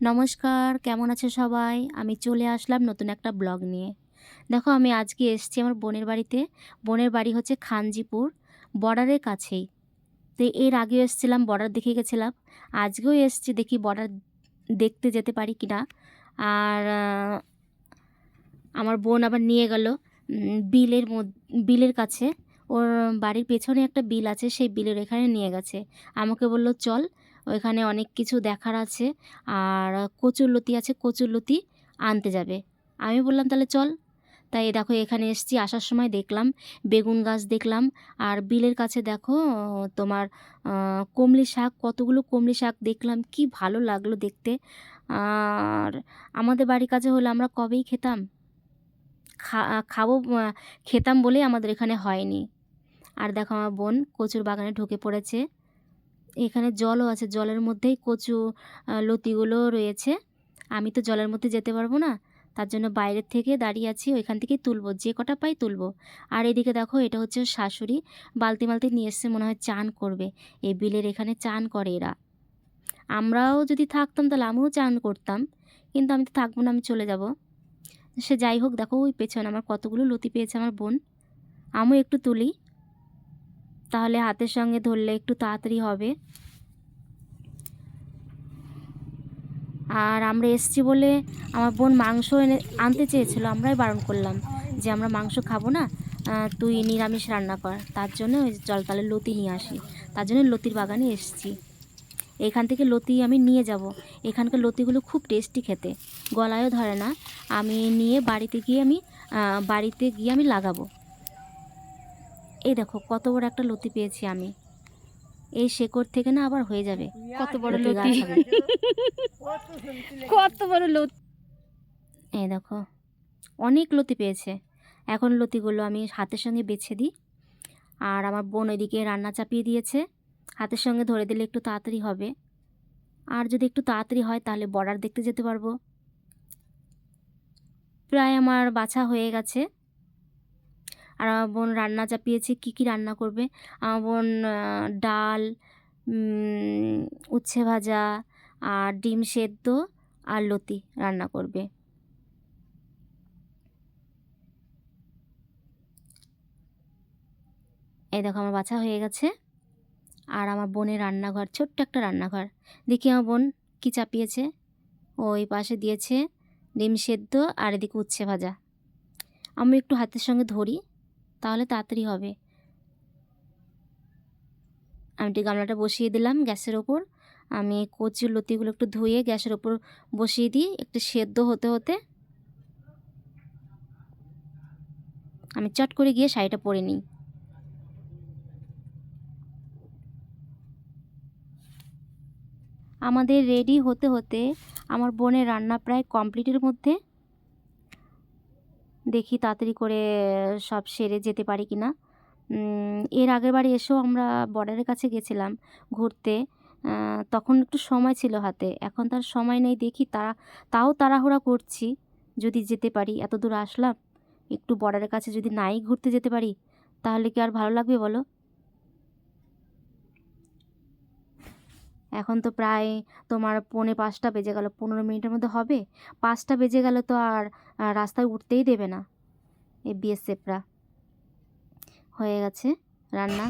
নমস্কার, কেমন আছে সবাই? আমি চলে আসলাম নতুন একটা ব্লগ নিয়ে। দেখো, আমি আজকে এসেছি আমার বোনের বাড়িতে। বোনের বাড়ি হচ্ছে খানজিপুর বর্ডারের কাছেই। তো এর আগেও এসেছিলাম বর্ডার দেখে গেছিলাম। আজকেও এসেছি, দেখি বর্ডার দেখতে যেতে পারি কি না আর আমার বোন আবার নিয়ে গেল বিলের বিলের কাছে। ওর বাড়ির পেছনে একটা বিল আছে, সেই বিলের এখানে নিয়ে গেছে। আমাকে বলল, চল ওইখানে অনেক কিছু দেখার আছে। আর কচুরলতি আছে কচুরলতি আনতে যাবে। আমি বললাম, তাহলে চল। তাই দেখো, এখানে এসেছি, আসার সময় দেখলাম, বেগুন গাছ দেখলাম। আর বিলের কাছে দেখো, তোমার কমলি শাক, কতগুলো কমলি শাক দেখলাম, কি ভালো লাগল দেখতে। আর আমাদের বাড়ির কাছে হলে আমরা কবেই খেতাম? খাব খেতাম বলেই আমাদের এখানে হয়নি। আর দেখো আমার বোন কচুর বাগানে ঢুকে পড়েছে। এখানে জলও আছে, জলের মধ্যেই কচু লতিগুলো রয়েছে। আমি তো জলের মধ্যে যেতে পারব না, তার জন্য বাইরের থেকে দাঁড়িয়ে আছি, ওইখান থেকেই তুলবো, যে কটা পাই তুলবো। আর এদিকে দেখো, এটা হচ্ছে শাশুড়ি, বালতি মালতি নিয়ে এসছে, মনে হয় চান করবে। এই বিলের এখানে চান করে এরা। আমরাও যদি থাকতাম, তাহলে আমিও চান করতাম, কিন্তু আমি তো থাকব না, আমি চলে যাব। সে যাই হোক, দেখো ওই পেছনে আমার কতগুলো লতি পেয়েছে আমার বোন। আমিও একটু তুলি। তাহলে হাতের সঙ্গে ধরলে একটু তাড়াতাড়ি হবে। আর আমরা এসছি বলে আমার বোন মাংস এনে আনতে চেয়েছিল, আমরাই বারণ করলাম যে আমরা মাংস খাব না তুই নিরামিষ রান্না কর। তার জন্য ওই জলতালে লতি নিয়ে আসি। তার জন্য লতির বাগানে এসছি। এখান থেকে লতি আমি নিয়ে যাব। এখানকার লতিগুলো খুব টেস্টি খেতে। গলায়ও ধরে না। আমি নিয়ে বাড়িতে গিয়ে আমি বাড়িতে গিয়ে আমি লাগাবো। এই দেখো কত বড় একটা লতি পেয়েছি আমি। এই শেকড় থেকে না আবার হয়ে যাবে। কত বড় লতি। কত বড় লতি? এই দেখো অনেক লতি পেয়েছে। এখন লতিগুলো আমি হাতের সঙ্গে বেছে দিই। আর আমার বোন ওইদিকে রান্না চাপিয়ে দিয়েছে। হাতের সঙ্গে ধরে দিলে একটু তাড়াতাড়ি হবে। আর যদি একটু তাড়াতাড়ি হয় তাহলে বর্ডার দেখতে যেতে পারব। প্রায় আমার বাছা হয়ে গেছে। আর আমার বোন রান্না চাপিয়েছে, কি কি রান্না করবে? আমার বোন ডাল উচ্ছে ভাজা আর ডিম সেদ্ধ আর লতি রান্না করবে। এই দেখো আমার বাছা হয়ে গেছে আর আমার বোনের রান্নাঘর, ছোট্ট একটা রান্নাঘর। দেখি আমার বোন কী চাপিয়েছে? ওই পাশে দিয়েছে ডিম সেদ্ধ আর এদিকে উচ্ছে ভাজা। আমি একটু হাতের সঙ্গে ধরি। তাহলে তাড়াতাড়ি হবে। আমি একটু গামলাটা বসিয়ে দিলাম গ্যাসের ওপর। আমি কচি লতিগুলো একটু ধুয়ে গ্যাসের ওপর বসিয়ে দিই, একটু সেদ্ধ হতে হতে। আমি চট করে গিয়ে শাড়িটা পরে নিই। আমাদের রেডি হতে হতে আমার বোনের রান্না প্রায় কমপ্লিটের মধ্যে দেখি তাড়াতাড়ি করে সব সেরে যেতে পারি কি না এর আগের বারে এসেও আমরা বর্ডারের কাছে গেছিলাম ঘুরতে। তখন একটু সময় ছিল হাতে। এখন তার সময় নেই, দেখি তারা তাও তাড়াহুড়া করছি যদি যেতে পারি। এত দূর আসলাম, একটু বর্ডারের কাছে যদি নাই ঘুরতে যেতে পারি, তাহলে কি আর ভালো লাগবে বলো? এখন তো প্রায় তোমার পৌনে পাঁচটা বেজে গেল, পনেরো মিনিটের মধ্যে হবে। পাঁচটা বেজে গেলে তো আর রাস্তায় উঠতেই দেবে না। এ বিএসএফরা হয়ে গেছে রান্না।